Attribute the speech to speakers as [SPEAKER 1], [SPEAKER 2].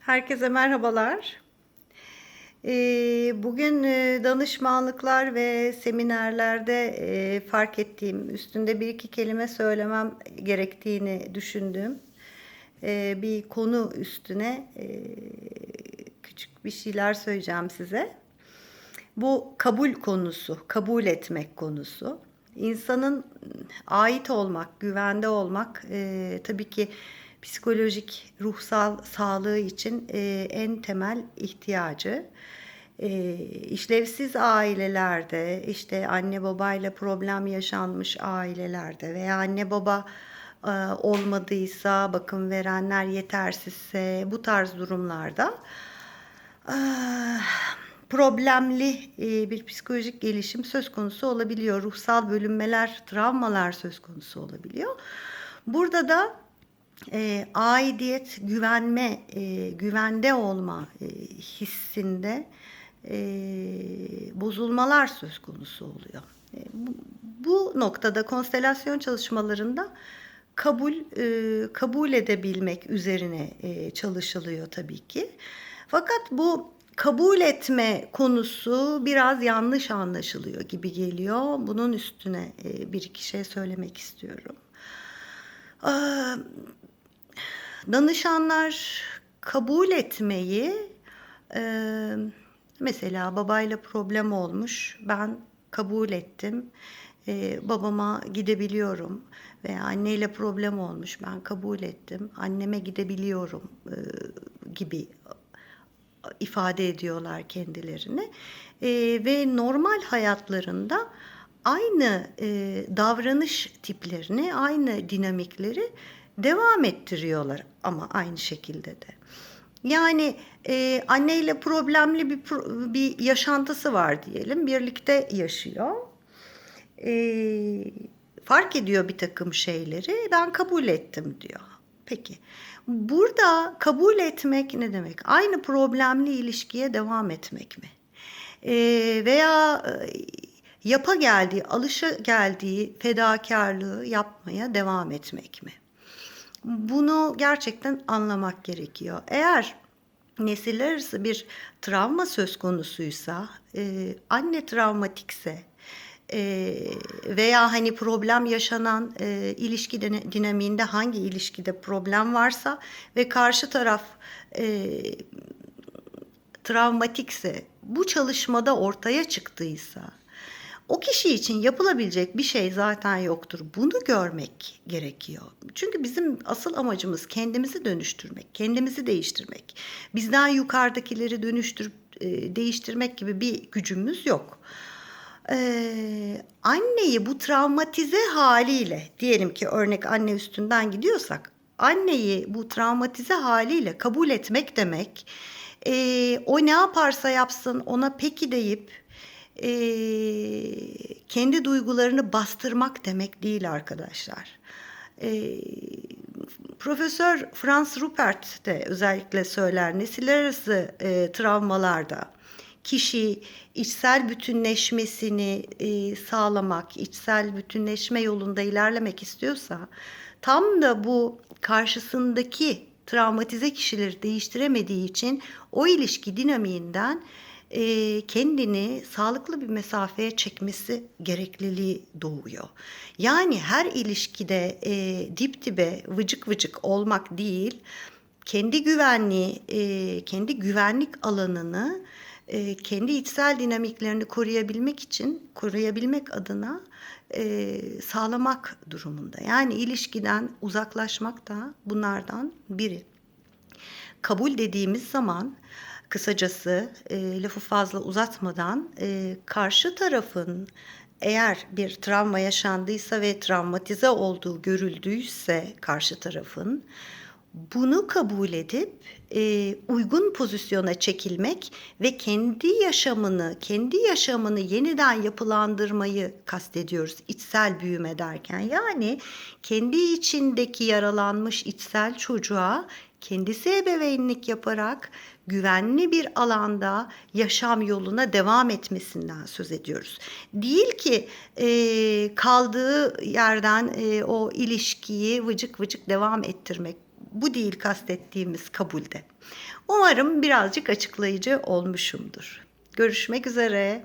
[SPEAKER 1] Herkese merhabalar. Ee, Bugün e, danışmanlıklar ve seminerlerde e, fark ettiğim, üstünde bir iki kelime söylemem gerektiğini düşündüğüm e, bir konu üstüne e, küçük bir şeyler söyleyeceğim size. Bu kabul konusu, kabul etmek konusu. İnsanın ait olmak, güvende olmak tabii ki psikolojik, ruhsal sağlığı için e, en temel ihtiyacı. E, işlevsiz ailelerde, işte anne babayla problem yaşanmış ailelerde veya anne baba e, olmadıysa, bakım verenler yetersizse bu tarz durumlarda ah, problemli e, bir psikolojik gelişim söz konusu olabiliyor. Ruhsal bölünmeler, travmalar söz konusu olabiliyor. Burada da e, aidiyet, güvenme, e, güvende olma e, hissinde e, bozulmalar söz konusu oluyor. E, bu, bu noktada konstelasyon çalışmalarında kabul e, kabul edebilmek üzerine e, çalışılıyor tabii ki. Fakat bu kabul etme konusu biraz yanlış anlaşılıyor gibi geliyor. Bunun üstüne e, bir iki şey söylemek istiyorum. Danışanlar kabul etmeyi e, mesela babayla problem olmuş ben kabul ettim. E, babama gidebiliyorum veya anneyle problem olmuş ben kabul ettim. Anneme gidebiliyorum e, gibi ifade ediyorlar kendilerini. E, ve normal hayatlarında aynı e, davranış tiplerini aynı dinamikleri devam ettiriyorlar ama aynı şekilde de. Yani e, anneyle problemli bir bir yaşantısı var diyelim. Birlikte yaşıyor. E, fark ediyor bir takım şeyleri. Ben kabul ettim diyor. Peki. Burada kabul etmek ne demek? Aynı problemli ilişkiye devam etmek mi? E, veya e, yapa geldiği, alışa geldiği fedakarlığı yapmaya devam etmek mi? Bunu gerçekten anlamak gerekiyor. Eğer nesiller arası bir travma söz konusuysa, e, anne travmatikse e, veya hani problem yaşanan e, ilişki dinamiğinde hangi ilişkide problem varsa ve karşı taraf e, travmatikse bu çalışmada ortaya çıktıysa o kişi için yapılabilecek bir şey zaten yoktur. Bunu görmek gerekiyor. Çünkü bizim asıl amacımız kendimizi dönüştürmek, kendimizi değiştirmek. Bizden yukarıdakileri dönüştürüp e, değiştirmek gibi bir gücümüz yok. Ee, anneyi bu travmatize haliyle, diyelim ki örnek anne üstünden gidiyorsak, anneyi bu travmatize haliyle kabul etmek demek, e, o ne yaparsa yapsın ona peki deyip e, kendi duygularını bastırmak demek değil arkadaşlar. E, Profesör Franz Rupert de özellikle söyler nesiller arası e, travmalarda kişi içsel bütünleşmesini e, sağlamak, içsel bütünleşme yolunda ilerlemek istiyorsa tam da bu karşısındaki travmatize kişileri değiştiremediği için o ilişki dinamiğinden e, kendini sağlıklı bir mesafeye çekmesi gerekliliği doğuyor. Yani her ilişkide e, dip dibe vıcık vıcık olmak değil, kendi güvenliği, e, kendi güvenlik alanını, e, kendi içsel dinamiklerini koruyabilmek için, koruyabilmek adına e, sağlamak durumunda. Yani ilişkiden uzaklaşmak da bunlardan biri. Kabul dediğimiz zaman Kısacası e, lafı fazla uzatmadan e, karşı tarafın eğer bir travma yaşandıysa ve travmatize olduğu görüldüyse karşı tarafın bunu kabul edip e, uygun pozisyona çekilmek ve kendi yaşamını, kendi yaşamını yeniden yapılandırmayı kastediyoruz içsel büyüme derken. Yani kendi içindeki yaralanmış içsel çocuğa kendisi ebeveynlik yaparak güvenli bir alanda yaşam yoluna devam etmesinden söz ediyoruz. Değil ki e, kaldığı yerden e, o ilişkiyi vıcık vıcık devam ettirmek bu değil kastettiğimiz kabulde. Umarım birazcık açıklayıcı olmuşumdur. Görüşmek üzere.